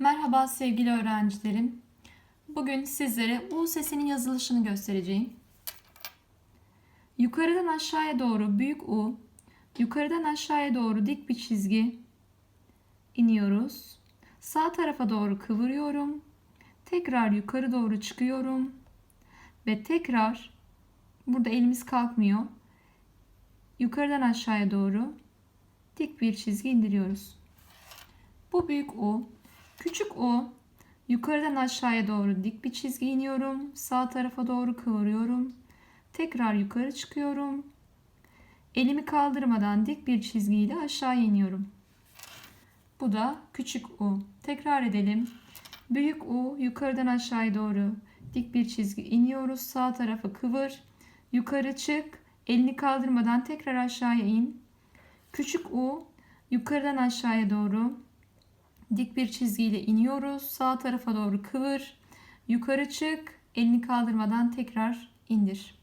Merhaba sevgili öğrencilerim. Bugün sizlere U sesinin yazılışını göstereceğim. Yukarıdan aşağıya doğru büyük U, yukarıdan aşağıya doğru dik bir çizgi iniyoruz. Sağ tarafa doğru kıvırıyorum. Tekrar yukarı doğru çıkıyorum. Ve tekrar burada elimiz kalkmıyor. Yukarıdan aşağıya doğru dik bir çizgi indiriyoruz. Bu büyük U. Küçük U. Yukarıdan aşağıya doğru dik bir çizgi iniyorum. Sağ tarafa doğru kıvırıyorum. Tekrar yukarı çıkıyorum. Elimi kaldırmadan dik bir çizgiyle aşağı iniyorum. Bu da küçük U. Tekrar edelim. Büyük U yukarıdan aşağıya doğru dik bir çizgi iniyoruz. Sağ tarafa kıvır. Yukarı çık. Elini kaldırmadan tekrar aşağıya in. Küçük U yukarıdan aşağıya doğru dik bir çizgiyle iniyoruz. Sağ tarafa doğru kıvır. Yukarı çık. Elini kaldırmadan tekrar indir.